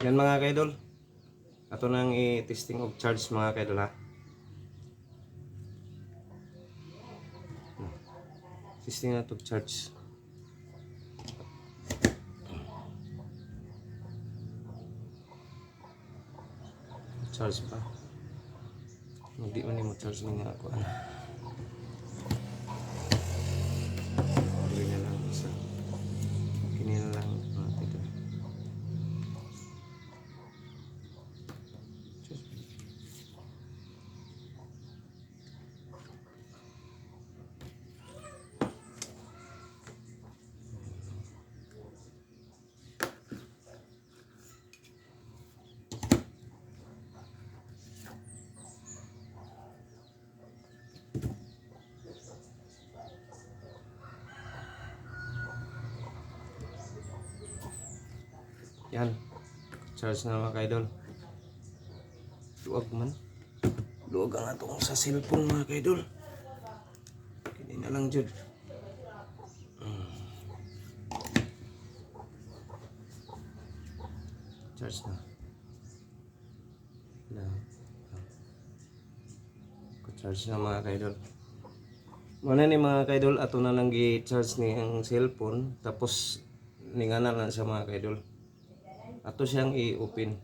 Yan mga kaidol. Ato nang i-testing og charge mga kaidol ha. Testing na to charge. Charge pa. Hindi man mo charge nga ako. Ano. Tuloy na lang isa. Kini na lang mga kaidol. Yan. Charge na mga kaidol. Luwag man. Luwag ang atong sa cellphone mga kaidol. Kini na lang jud. Mm. Charge na. Na. Charge na mga kaidol. Muna ni mga kaidol ato na lang gi-charge ni ang cellphone tapos ningana na sa mga kaidol. Ato siyang i-open.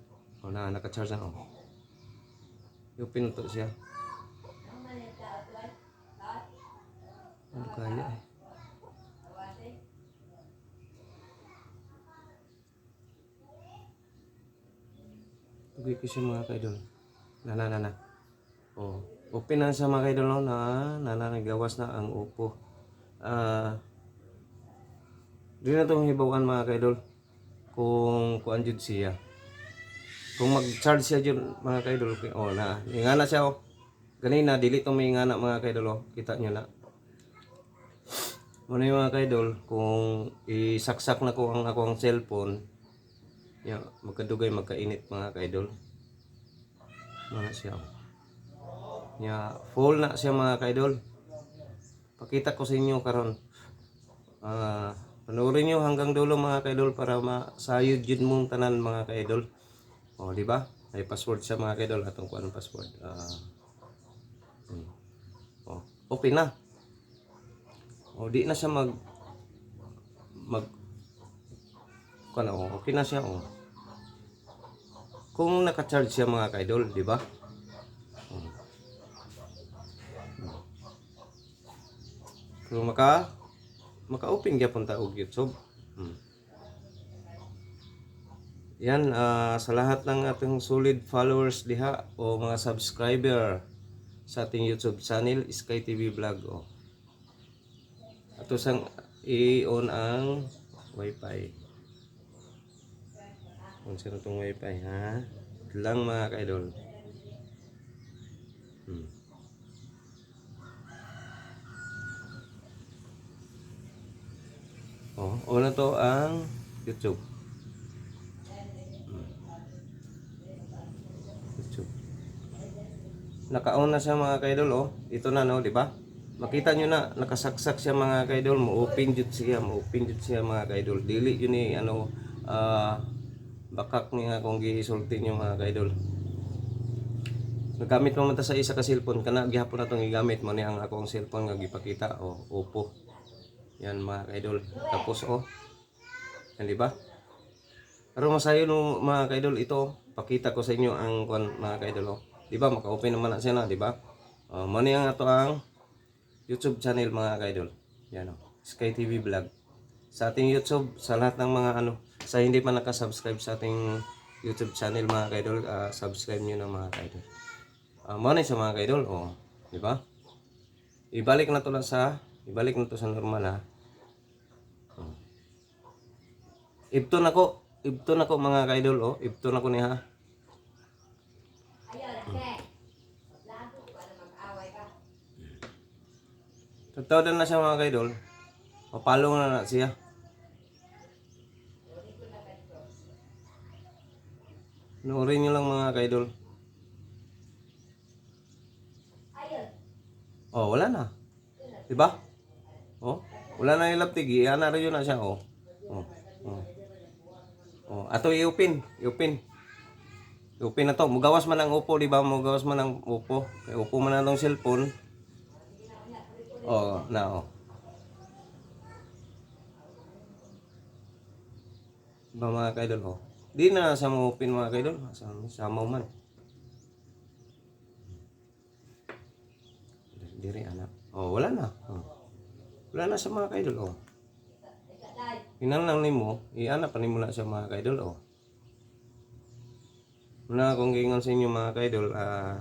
O na, naka-charge na ako. I-open ito siya. Ano kaya eh. Tugay ko siya mga kaidol. Na na na na. Oh, open na siya mga kaidol no, na na na nagawas na ang upo. Ah, di na itong hibawan mga kaidol kung kuan jud siya. Kung mag-charge siya jud mga kaidol, oh na, ingana siya oh. Ganina dili to may ingana mga kaidol oh. Kita nyo na. Muna yung mga kaidol, kung isaksak na ko ang ako ang cellphone, ya, magkadugay magkainit mga kaidol. Mana siya. oh. Ya, full na siya mga kaidol. Pakita ko sa inyo karon. Ah, panoorin niyo hanggang dulo mga kaidol para masayod jud mong tanan mga kaidol. Oh, di ba? May password siya mga kaidol atong kuan password. Ah. hmm. Oh, okay na. Oh, di na siya mag mag kuan oh, okay na siya oh. Kung naka-charge siya mga kaidol, di ba? Kung maka maka-open gyapon ta og YouTube. Hmm. Yan ah, sa lahat ng ating solid followers diha o mga subscriber sa ating YouTube channel Sky TV Vlog o. Ato sang i-on ang wifi. Kung sino tong wifi ha. Lang mga kaidol. Hmm. Oh, una to ang YouTube. YouTube. Naka-on na siya mga kaidol oh. Ito na no, di ba? Makita nyo na nakasaksak siya mga kaidol, mo open jud siya, mo open jud siya mga kaidol. Dili yun ni ano ah bakak niya kung gisulti nyo mga kaidol. Nagamit mo man ta sa isa ka cellphone kana gihapon na tong gigamit mo ni ang akong cellphone nga gipakita oh, Oppo. Yan mga kaidol. Tapos oh. Yan di ba? Pero masayo no mga kaidol ito, pakita ko sa inyo ang kuan mga kaidol oh. Di ba maka-open naman na siya di ba? Uh, mo ni ang ato ang YouTube channel mga kaidol. Yan oh. Sky TV Vlog. Sa ating YouTube, sa lahat ng mga ano, sa hindi pa nakasubscribe sa ating YouTube channel mga kaidol, ah, subscribe nyo na mga kaidol. Uh, mo ni sa mga kaidol, oh. Di ba? Ibalik na to lang sa ibalik na to sa normal ha. Hmm. Ibto na ko, ibto na ko mga kaidol oh, ibto na ko ni ha. Totoo na siya mga kaidol. Papalo na na siya. Noorin nyo lang mga kaidol. Oh, wala na. Diba? Oh, wala na yung laptig. Iyan na rin yun na siya. Oh. Ato i-open, i-open. I-open na to. Mugawas man ang upo, di ba? Mugawas man ang upo. Kaya upo man na tong cellphone. Oh, na oh. Ba mga kaidol oh. Di na sa mo open mga kaidol, sa sa mo man. Diri anak. Oh, wala na. Oh. Wala na sa mga kaidol oh. Hinanang nimo, iana pa nimo na sa mga kaidol oh. Muna akong gingon sa inyo mga kaidol, ah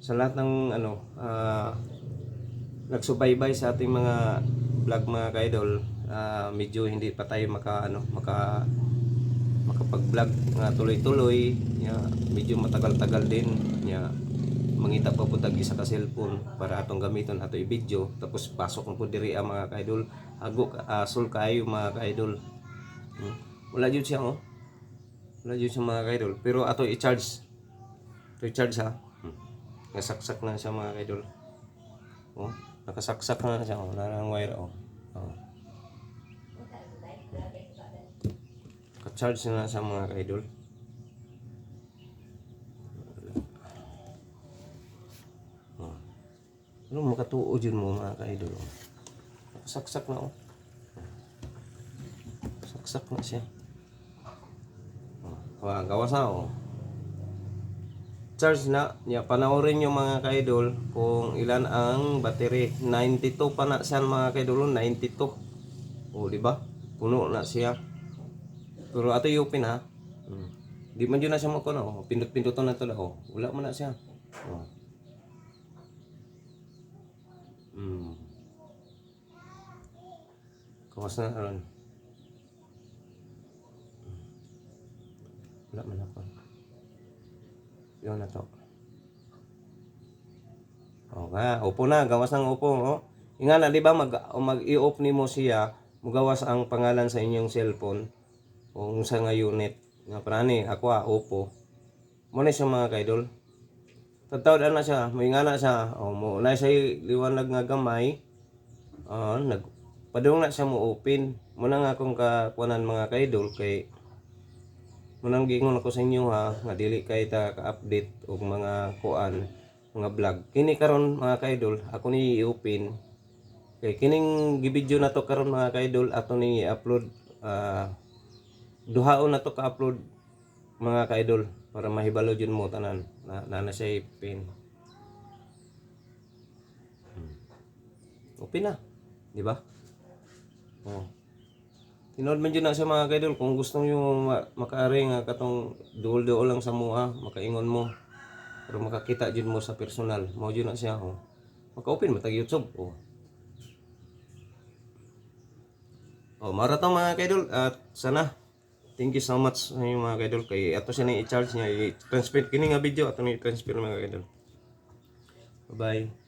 sa lahat ng ano, ah nagsubaybay sa ating mga vlog mga kaidol, ah medyo hindi pa tayo maka ano, maka makapag-vlog nga tuloy-tuloy, ya medyo matagal-tagal din, ya mangita pa po tag isa ka cellphone para atong gamiton ato i-video. Tapos pasok mo po diri ang mga kaidol. Hago asul kayo mga kaidol. Hmm. wala jud siya oh. Wala jud siya mga kaidol. Pero ato i-charge. To i-charge ha hmm. nasaksak na siya mga kaidol. Oh nakasaksak na siya oh. Wala nang wire oh. Oh. Ka-charge na sa mga kaidol ano makatuo dyan mo mga kaidol oh. nakasaksak na oh saksak na siya oh. Wah, gawas na oh charge na ya panoorin nyo mga kaidol kung ilan ang battery 92 pa na siya mga kaidol 92 oh di ba puno na siya pero ato i-open ha hmm. di man yun na siya mako na oh. pindot-pindoton na to na oh. wala mo na siya oh. Hmm. kawas na ron? Wala man ako. Yun na to. O nga upo na. Gawas ng upo oh. Inga na di ba mag mag i-off ni mo siya mugawas ang pangalan sa inyong cellphone kung sa nga unit. Nga prani ako ah upo. Mo na siya mga kaidol tatawad na siya mo nga na siya o mo na siya liwanag nga gamay ah nag padung na siya mo open mo na nga akong kakuanan mga kaidol kay Munang gingon ako sa inyo ha, nga dili kay ta ka-update og mga kuan, mga vlog. Kini karon mga kaidol, ako ni i-open. Kay kining gibidyo na to karon mga kaidol, ato ni i-upload ah duhaon na to ka-upload mga kaidol para mahibalo jud mo tanan na na, na siya i-pin. Hmm. Open na, di ba? Oh. Tinood man na sa mga kaidol kung gusto nyo ma- makaari nga katong duol-duol lang sa mua, makaingon mo. Pero makakita dyan mo sa personal. Mao dyan na siya. Oh. Maka-open mo tag YouTube. Oh. Oh, maratang mga kaidol at sana thank you so much sa inyo mga kaidol kay ato siya i-charge niya i-transfer kini nga video ato ni i-transfer mga kaidol. Bye-bye.